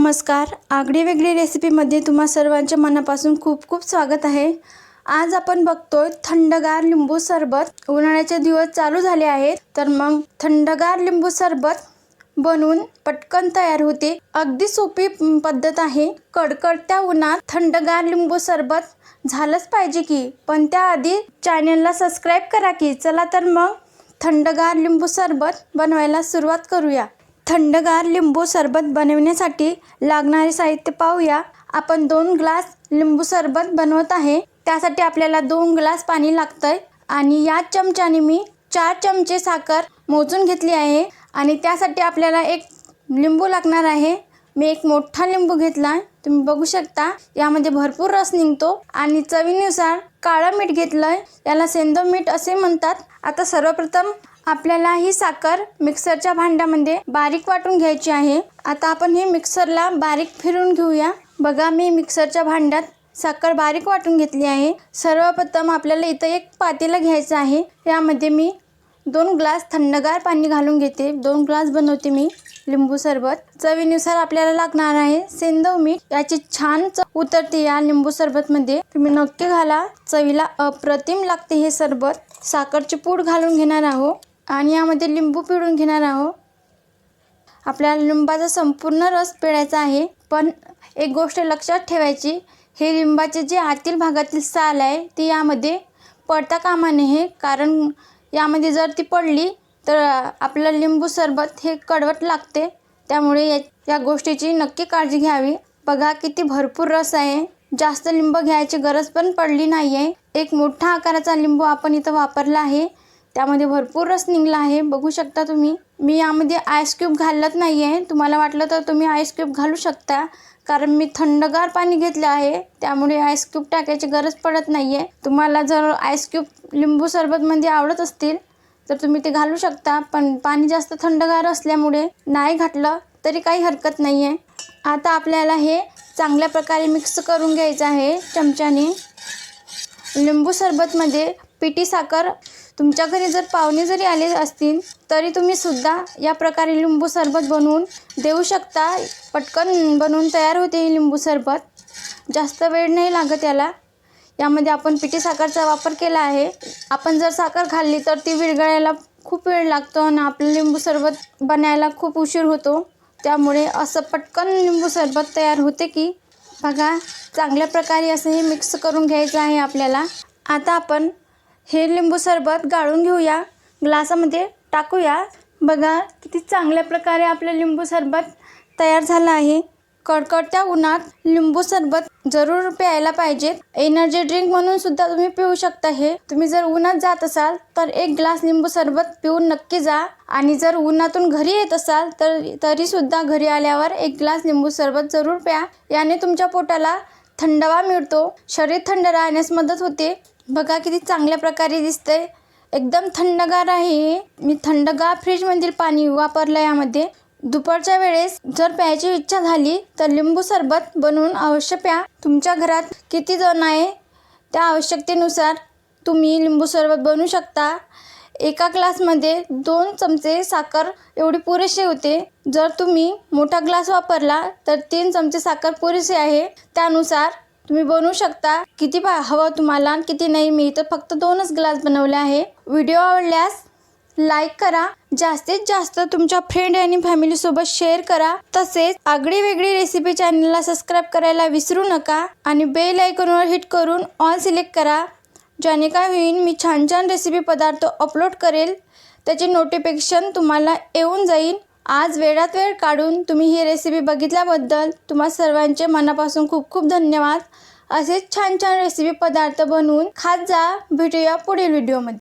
नमस्कार. आगळी वेगळी रेसिपीमध्ये तुम्हा सर्वांच्या मनापासून खूप खूप स्वागत आहे. आज आपण बघतोय थंडगार लिंबू सरबत. उन्हाळ्याचे दिवस चालू झाले आहेत तर मग थंडगार लिंबू सरबत बनवून पटकन तयार होते. अगदी सोपी पद्धत आहे. कडकडत्या उन्हात थंडगार लिंबू सरबत झालंच पाहिजे की पण त्याआधी चॅनलला सबस्क्राईब करा की चला तर मग थंडगार लिंबू सरबत बनवायला सुरुवात करूया. थंडगार लिंबू सरबत बनवण्यासाठी लागणारे साहित्य पाहूया. आपण दोन ग्लास लिंबू सरबत बनवत आहे. त्यासाठी आपल्याला दोन ग्लास पाणी लागतंय आणि या चमच्याने मी चार चमचे साखर मोजून घेतली आहे आणि त्यासाठी आपल्याला एक लिंबू लागणार आहे. मी एक मोठा लिंबू घेतला तुम्ही बघू शकता यामध्ये भरपूर रस निघतो आणि चवीनुसार काळं मीठ घेतलंय. याला सेंदो मीठ असे म्हणतात. आता सर्वप्रथम आपल्याला ही साखर मिक्सरच्या भांड्यामध्ये बारीक वाटून घ्यायची आहे. आता आपण हे मिक्सरला बारीक फिरून घेऊया. बघा मी मिक्सरच्या भांड्यात साखर बारीक वाटून घेतली आहे. सर्वप्रथम आपल्याला इथं एक पातेलं घ्यायचं आहे. यामध्ये मी दोन ग्लास थंडगार पाणी घालून घेते. दोन ग्लास बनवते मी लिंबू सरबत. चवीनुसार आपल्याला लागणार आहे सेंदव मीठ. याची छान चव उतरते या लिंबू सरबतमध्ये. तुम्ही नक्की घाला. चवीला अप्रतिम लागते हे सरबत. साखरची पूड घालून घेणार आहो आणि यामध्ये लिंबू पिळून घेणार आहो आपल्याला लिंबाचा संपूर्ण रस पिळायचा आहे. पण एक गोष्ट लक्षात ठेवायची हे लिंबाचे जे आतील भागातील साल आहे ती यामध्ये पडता कामा नये. कारण यामध्ये जर ती पडली तर आपलं लिंबू सरबत हे कडवट लागते. त्यामुळे या या गोष्टीची नक्की काळजी घ्यावी. बघा किती भरपूर रस आहे. जास्त लिंब घ्यायची गरज पण पडली नाही आहे एक मोठा आकाराचा लिंबू आपण इथं वापरला आहे. त्यामध्ये भरपूर रस निघला आहे. बघू शकता तुम्ही. मी यामध्ये आईस क्यूब घालत नाही आहे तुम्हाला वाटलं तर तुम्ही आईस क्यूब घालू शकता. कारण मी थंडगार पाणी घेतलं आहे. त्यामुळे आईस क्यूब टाकायची गरज पडत नाही आहे तुम्हाला जर आईस क्यूब लिंबू सरबतमध्ये आवडत असतील तर तुम्ही ते घालू शकता. पण पाणी जास्त थंडगार असल्यामुळे नाही घातलं तरी काही हरकत नाही आहे आता आपल्याला हे चांगल्या प्रकारे मिक्स करून घ्यायचं आहे चमच्याने. लिंबू सरबतमध्ये पिठी साखर तुमच्या घरी जर पाहुणे जरी आले असतील तरी तुम्ही सुद्धा या प्रकारे लिंबू सरबत बनवून देऊ शकता. पटकन बनवून तयार होते ही लिंबू सरबत. जास्त वेळ नाही लागत याला. यामध्ये आपण पिठी साखरचा वापर केला आहे. आपण जर साखर खाल्ली तर ती विरघळायला खूप वेळ लागतो आणि आपलं लिंबू सरबत बनायला खूप उशीर होतो. त्यामुळे असं पटकन लिंबू सरबत तयार होते की बघा चांगल्या प्रकारे असं हे मिक्स करून घ्यायचं आहे आपल्याला. आता आपण हे लिंबू सरबत गाळून घेऊया. ग्लासामध्ये टाकूया. बघा किती चांगल्या प्रकारे आपलं लिंबू सरबत तयार झालं आहे. कडकडत्या उन्हात लिंबू सरबत जरूर प्यायला पाहिजे एनर्जी ड्रिंक म्हणून सुद्धा तुम्ही पिऊ शकता हे. तुम्ही जर उन्हात जात असाल तर एक ग्लास लिंबू सरबत पिऊन नक्की जा. आणि जर उन्हातून घरी येत असाल तर तरी सुद्धा घरी आल्यावर एक ग्लास लिंबू सरबत जरूर प्या. याने तुमच्या पोटाला थंडावा मिळतो. शरीर थंड राहण्यास मदत होते. बघा किती चांगल्या प्रकारे दिसतंय. एकदम थंडगार आहे. मी थंडगार फ्रीजमधील पाणी वापरलं यामध्ये. दुपारच्या वेळेस जर प्यायची इच्छा झाली तर लिंबू सरबत बनवून अवश्य प्या. तुमच्या घरात किती जण आहे त्या आवश्यकतेनुसार तुम्ही लिंबू सरबत बनवू शकता. एका ग्लासमध्ये दोन चमचे साखर एवढी पुरेशी होते. जर तुम्ही मोठा ग्लास वापरला तर तीन चमचे साखर पुरेसे आहे. त्यानुसार तुम्ही बनवू शकता. किती पा हवं तुम्हाला किती नाही मी तर फक्त दोनच ग्लास बनवले आहे. व्हिडिओ आवडल्यास लाईक करा. जास्तीत जास्त तुमच्या फ्रेंड आणि फॅमिलीसोबत शेअर करा. तसेच आगळी वेगळी रेसिपी चॅनलला सबस्क्राईब करायला विसरू नका आणि बेल आयकॉनवर हिट करून ऑल सिलेक्ट करा. ज्याने काय होईल मी छान छान रेसिपी पदार्थ अपलोड करेल. त्याचे नोटिफिकेशन तुम्हाला येऊन जाईल. आज वेळात वेळ काढून तुम्ही ही रेसिपी बघितल्याबद्दल तुम्हा सर्वांचे मनापासून खूप खूप धन्यवाद. असेच छान छान रेसिपी पदार्थ बनवून खात जा. भेटूया पुढील व्हिडिओमध्ये